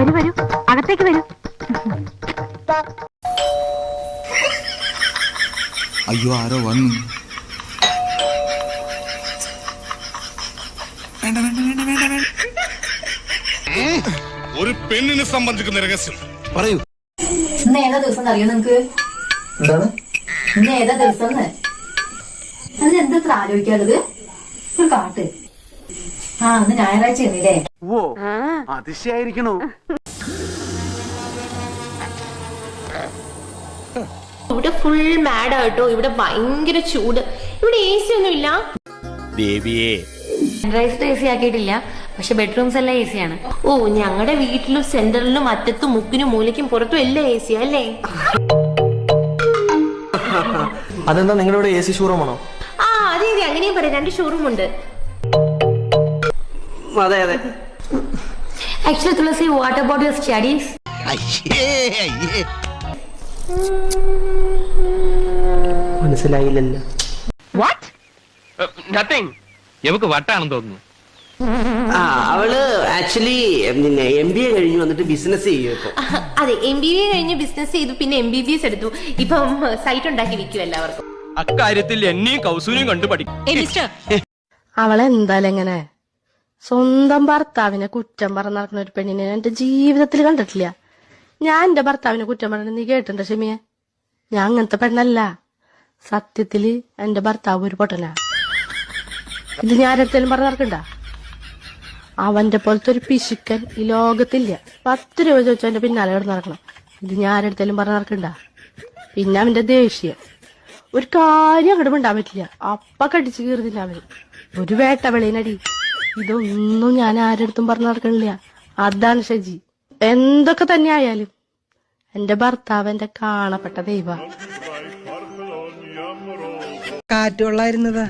വരൂ വരൂ. അകത്തേക്ക് വരൂ. അയ്യോ ആരോ വന്നു. ഒരു പെണ്ണിനെ സംബന്ധിക്കുന്ന രഹസ്യം. പറയൂ. ഇന്ന് ഏതാ ദിവസം അറിയോ നിങ്ങക്ക് എന്താണ്? ഇന്ന് ഏതാ ദിവസം അതിനെന്താ ആലോചിക്കാനുള്ളത്? ഒരു കാട്ട് ആ അന്ന് ഞായറാഴ്ച ആയിരുന്നില്ലേ ഓ അതിശയായിരിക്കണു? ഇവിടെ ഫുൾ മാഡ് ആട്ടോ. ഇവിടെ ഭയങ്കര ചൂട്. ഇവിടെ എ സി ഒന്നും ഇല്ല. ദേവിയെ. സൺറൈസ് എ സി ആക്കിയിട്ടില്ല. പക്ഷെ ബെഡ്റൂംസ് എല്ലാം എ സി ആണ്. ഓ ഞങ്ങളുടെ വീട്ടിലും സെന്ററിലും അറ്റത്തും മുക്കിനും മൂലയ്ക്കും പുറത്തും എല്ലാം എ സി അല്ലേ? അതെന്താ നിങ്ങളുടെ എ സി ഷോറൂമാണോ ആ അതെ അതെ. അങ്ങനെയും പറയാം. രണ്ട് ഷോറൂം ഉണ്ട്. അതെ അതെ. Actually Tulsi what about your studies മനസ്സിലായില്ലല്ലോ. നത്തിങ് എവക്ക് വട്ടാണെന്ന് തോന്നുന്നു. ആ അവൾ ആക്ച്വലി പിന്നെ എം ബി എ കഴിഞ്ഞ് വന്നിട്ട് ബിസിനസ് ചെയ്യും ഇപ്പൊ. അതെ എം ബി എ കഴിഞ്ഞ് ബിസിനസ് ചെയ്തു പിന്നെ എം ബി ബി എസ് എടുത്തു. ഇപ്പം സൈറ്റ് ഉണ്ടാക്കി വിൽക്കും എല്ലാവർക്കും. അക്കാര്യത്തിൽ എന്നെയും കൗസൂനെയും കണ്ടു പഠിക്കും അവളെന്തായാലും എങ്ങനെ? സ്വന്തം ഭർത്താവിനെ കുറ്റം പറഞ്ഞ് നടക്കുന്ന ഒരു പെണ്ണിനെ ഞാൻ എന്റെ ജീവിതത്തിൽ കണ്ടിട്ടില്ല. ഞാൻ എന്റെ ഭർത്താവിനെ കുറ്റം പറഞ്ഞു നീ കേട്ടിട്ടുണ്ടോ ഷെമിയെ? ഞാൻ അങ്ങനത്തെ പെണ്ണല്ല. സത്യത്തിൽ എന്റെ ഭർത്താവ് ഒരു പൊട്ടനാ. ഇത് ഞാൻ ആരടുത്തേലും പറഞ്ഞ് നടക്കണ്ട. അവന്റെ പോലത്തെ ഒരു പിശുക്കൻ ഈ ലോകത്തില്ല. പത്ത് രൂപ ചോദിച്ചാൽ എന്റെ പിന്നാലെ കിടന്ന് നടക്കണം. ഇത് ഞാൻ ആരടുത്തേലും പറഞ്ഞ് നടക്കണ്ട. പിന്നെ അവന്റെ ദേഷ്യം. ഒരു കാര്യം അങ്ങോട്ട് മിണ്ടാൻ പറ്റില്ല. അപ്പ കടിച്ചു കീറുന്നില്ല അവൻ ഒരു വേട്ട വെളിയിനടി ഇതൊന്നും ഞാൻ ആരെടുത്തും പറഞ്ഞു നടക്കണില്ല. അതാണ് ഷജി. എന്തൊക്കെ തന്നെ ആയാലും എന്റെ ഭർത്താവ് എന്റെ കാണപ്പെട്ട ദൈവ. കാറ്റുകൊള്ളായിരുന്നതാ